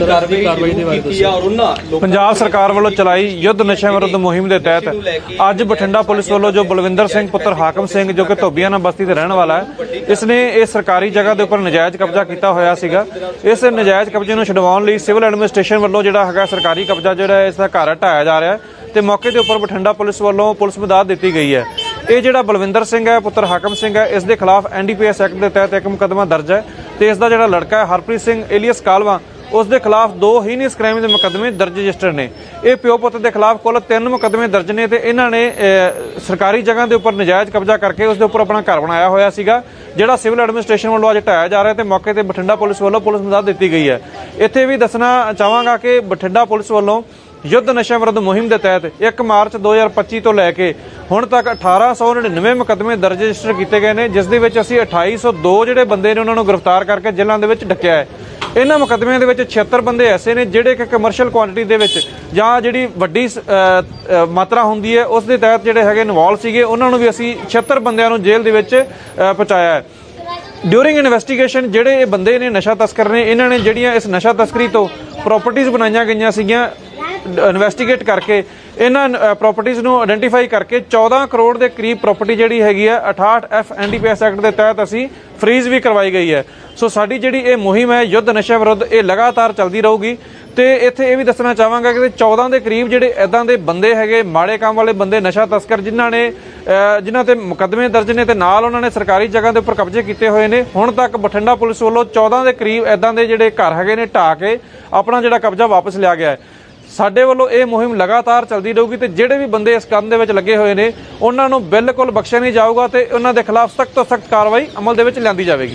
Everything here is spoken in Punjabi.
ਵੱਡੀ ਕਾਰਵਾਈ ਜ਼ਰੂਰ ਕੀਤੀ ਆ ਔਰ ਉਹਨਾਂ ਪੰਜਾਬ ਸਰਕਾਰ ਵੱਲੋਂ ਚਲਾਈ ਯੁੱਧ ਨਸ਼ਿਆਂ ਵਿਰੁੱਧ ਮੁਹਿੰਮ ਦੇ ਤਹਿਤ ਅੱਜ ਬਠਿੰਡਾ ਪੁਲਿਸ ਵੱਲੋਂ ਜੋ ਬਲਵਿੰਦਰ ਸਿੰਘ ਪੁੱਤਰ ਹਾਕਮ ਸਿੰਘ ਜੋ ਕਿ ਧੋਬੀਆਣਾ ਬਸਤੀ ਦੇ ਰਹਿਣ ਵਾਲਾ ਹੈ ਇਸ ਨੇ ਇਹ ਸਰਕਾਰੀ ਜਗ੍ਹਾ ਦੇ ਉੱਪਰ ਨਜਾਇਜ਼ ਕਬਜ਼ਾ ਕੀਤਾ ਹੋਇਆ ਸੀਗਾ। ਇਸ ਨਜਾਇਜ਼ ਕਬਜ਼ੇ ਨੂੰ ਛਡਵਾਉਣ ਲਈ ਸਿਵਲ ਐਡਮਿਨਿਸਟ੍ਰੇਸ਼ਨ ਵੱਲੋਂ ਜਿਹੜਾ ਹੈਗਾ ਸਰਕਾਰੀ ਕਬਜ਼ਾ ਜਿਹੜਾ ਹੈ ਇਸ ਦਾ ਘਰ ਢਾਇਆ ਜਾ ਰਿਹਾ ਹੈ ਤੇ ਮੌਕੇ ਦੇ ਉੱਪਰ ਬਠਿੰਡਾ ਪੁਲਿਸ ਵੱਲੋਂ ਪੁਲਿਸ ਮਦਦ ਦਿੱਤੀ ਗਈ ਹੈ। ਇਹ ਜਿਹੜਾ ਬਲਵਿੰਦਰ ਸਿੰਘ ਹੈ ਪੁੱਤਰ ਹਾਕਮ ਸਿੰਘ ਹੈ ਇਸ ਦੇ ਖਿਲਾਫ ਐਨਡੀਪੀਐਸ ਐਕਟ ਦੇ ਤਹਿਤ ਇੱਕ ਮੁਕੱਦਮਾ ਦਰਜ ਹੈ ਤੇ ਇਸ ਦਾ ਜਿਹੜਾ ਲੜਕਾ ਹੈ ਹਰਪ੍ਰੀਤ ਸਿੰਘ ਏਲੀਅਸ ਕਾਲਵਾ ਉਸ ਦੇ ਖਿਲਾਫ ਦੋ ਹੀਨੀਅਸ ਕ੍ਰਾਈਮ ਦੇ ਮੁਕੱਦਮੇ ਦਰਜ ਰਜਿਸਟਰ ਨੇ। ਇਹ ਪਿਓ ਪੁੱਤ ਦੇ ਖਿਲਾਫ ਕੁੱਲ ਤਿੰਨ ਮੁਕੱਦਮੇ ਦਰਜ ਨੇ ਤੇ ਇਹਨਾਂ ਨੇ ਸਰਕਾਰੀ ਜਗ੍ਹਾ ਦੇ ਉੱਪਰ ਨਜਾਇਜ਼ ਕਬਜ਼ਾ ਕਰਕੇ ਉਸ ਦੇ ਉੱਪਰ ਆਪਣਾ ਘਰ ਬਣਾਇਆ ਹੋਇਆ ਸੀਗਾ, ਜਿਹੜਾ ਸਿਵਲ ਐਡਮਿਨਿਸਟ੍ਰੇਸ਼ਨ ਵੱਲੋਂ ਅੱਜ ਢਾਇਆ ਜਾ ਰਿਹਾ ਤੇ ਮੌਕੇ ਤੇ ਬਠਿੰਡਾ ਪੁਲਿਸ ਵੱਲੋਂ ਪੁਲਿਸ ਮਦਦ ਦਿੱਤੀ ਗਈ ਹੈ। ਇੱਥੇ ਵੀ ਦੱਸਣਾ ਚਾਹਾਂਗਾ ਕਿ ਬਠਿੰਡਾ ਪੁਲਿਸ ਵੱਲੋਂ ਯੁੱਧ ਨਸ਼ਾ ਵਿਰੁੱਧ ਮੁਹਿੰਮ ਦੇ ਤਹਿਤ 1 ਮਾਰਚ 2025 ਤੋਂ ਲੈ ਕੇ ਹੁਣ ਤੱਕ 1899 ਮੁਕੱਦਮੇ ਦਰਜ ਰਜਿਸਟਰ ਕੀਤੇ ਗਏ ਨੇ, ਜਿਸ ਦੇ ਵਿੱਚ ਅਸੀਂ 2802 ਜਿਹੜੇ ਬੰਦੇ ਨੇ ਉਹਨਾਂ ਨੂੰ ਗ੍ਰਿਫਤਾਰ ਕਰਕੇ ਜੇਲ੍ਹਾਂ ਦੇ ਵਿੱਚ ਢੱਕਿਆ ਹੈ। ਇਹਨਾਂ ਮੁਕੱਦਮਿਆਂ ਦੇ ਵਿੱਚ 76 ਬੰਦੇ ਐਸੇ ਨੇ ਜਿਹੜੇ ਕਿ ਕਮਰਸ਼ੀਅਲ ਕੁਆਂਟੀਟੀ ਦੇ ਵਿੱਚ ਜਾਂ ਜਿਹੜੀ ਵੱਡੀ ਸ- ਮਾਤਰਾ ਹੁੰਦੀ ਹੈ, ਉਸ ਦੇ ਤਹਿਤ ਜਿਹੜੇ ਹੈਗੇ ਇਨਵੋਲਵ ਸੀਗੇ, ਉਹਨਾਂ ਨੂੰ ਵੀ ਅਸੀਂ 76 ਬੰਦਿਆਂ ਨੂੰ ਜੇਲ੍ਹ ਦੇ ਵਿੱਚ ਪਹੁੰਚਾਇਆ ਹੈ। ਡਿਊਰਿੰਗ ਇਨਵੈਸਟੀਗੇਸ਼ਨ ਜਿਹੜੇ ਇਹ ਬੰਦੇ ਨੇ ਨਸ਼ਾ ਤਸਕਰ ਨੇ, ਇਹਨਾਂ ਨੇ ਜਿਹੜੀਆਂ ਇਸ ਨਸ਼ਾ ਤਸਕਰੀ ਤੋਂ ਪ੍ਰਾਪਰਟੀਆਂ ਬਣਾਈਆਂ ਗਈਆਂ ਸੀਗੀਆਂ ਇਨਵੈਸਟੀਗੇਟ ਕਰਕੇ ਇਹਨਾਂ ਪ੍ਰਾਪਰਟੀਆਂ ਨੂੰ ਆਇਡੈਂਟੀਫਾਈ ਕਰਕੇ 14 ਕਰੋੜ ਦੇ ਕਰੀਬ ਪ੍ਰਾਪਰਟੀ ਜਿਹੜੀ ਹੈਗੀ ਹੈ 68 ਐਫ ਐਨਡੀਪੀਐਸ ਐਕਟ ਦੇ ਤਹਿਤ ਅਸੀਂ ਫ੍ਰੀਜ਼ ਵੀ ਕਰਵਾਈ ਗਈ ਹੈ। ਸੋ ਸਾਡੀ ਜਿਹੜੀ ਇਹ ਮੁਹਿੰਮ ਹੈ ਯੁੱਧ ਨਸ਼ਾ ਵਿਰੁੱਧ ਇਹ ਲਗਾਤਾਰ ਚੱਲਦੀ ਰਹੂਗੀ ਤੇ ਇੱਥੇ ਇਹ ਵੀ ਦੱਸਣਾ ਚਾਹਾਂਗਾ ਕਿ 14 ਦੇ ਕਰੀਬ ਜਿਹੜੇ ਐਦਾਂ ਦੇ ਬੰਦੇ ਹੈਗੇ ਮਾੜੇ ਕੰਮ ਵਾਲੇ ਬੰਦੇ ਨਸ਼ਾ ਤਸਕਰ ਜਿਨ੍ਹਾਂ ਨੇ ਅਹ, ਜਿਨ੍ਹਾਂ ਤੇ ਮੁਕੱਦਮੇ ਦਰਜ ਨੇ ਤੇ ਨਾਲ ਉਹਨਾਂ ਨੇ ਸਰਕਾਰੀ ਜਗ੍ਹਾ ਦੇ ਉੱਪਰ ਕਬਜ਼ੇ ਕੀਤੇ ਹੋਏ ਨੇ ਹੁਣ ਤੱਕ ਬਠਿੰਡਾ ਪੁਲਿਸ ਵੱਲੋਂ 14 ਦੇ ਕਰੀਬ ਐਦਾਂ ਦੇ ਜਿਹੜੇ ਘਰ ਹੈਗੇ ਨੇ ਢਾਹ ਕੇ ਆਪਣਾ ਜਿਹੜਾ ਕਬਜ਼ਾ ਵਾਪਸ ਲਿਆ ਗਿਆ ਹੈ। ਸਾਡੇ ਵੱਲੋਂ ਇਹ ਮੁਹਿੰਮ ਲਗਾਤਾਰ ਚੱਲਦੀ ਰਹੂਗੀ ਤੇ ਜਿਹੜੇ ਵੀ ਬੰਦੇ ਇਸ ਕੰਮ ਦੇ ਵਿੱਚ ਲੱਗੇ ਹੋਏ ਨੇ, ਉਹਨਾਂ ਨੂੰ ਬਿਲਕੁਲ ਬਖਸ਼ਿਆ ਨਹੀਂ ਜਾਊਗਾ ਤੇ ਉਹਨਾਂ ਦੇ ਖਿਲਾਫ ਸਖਤ ਤੋਂ ਸਖਤ ਕਾਰਵਾਈ ਅਮਲ ਦੇ ਵਿੱਚ ਲਿਆਂਦੀ ਜਾਵੇਗੀ।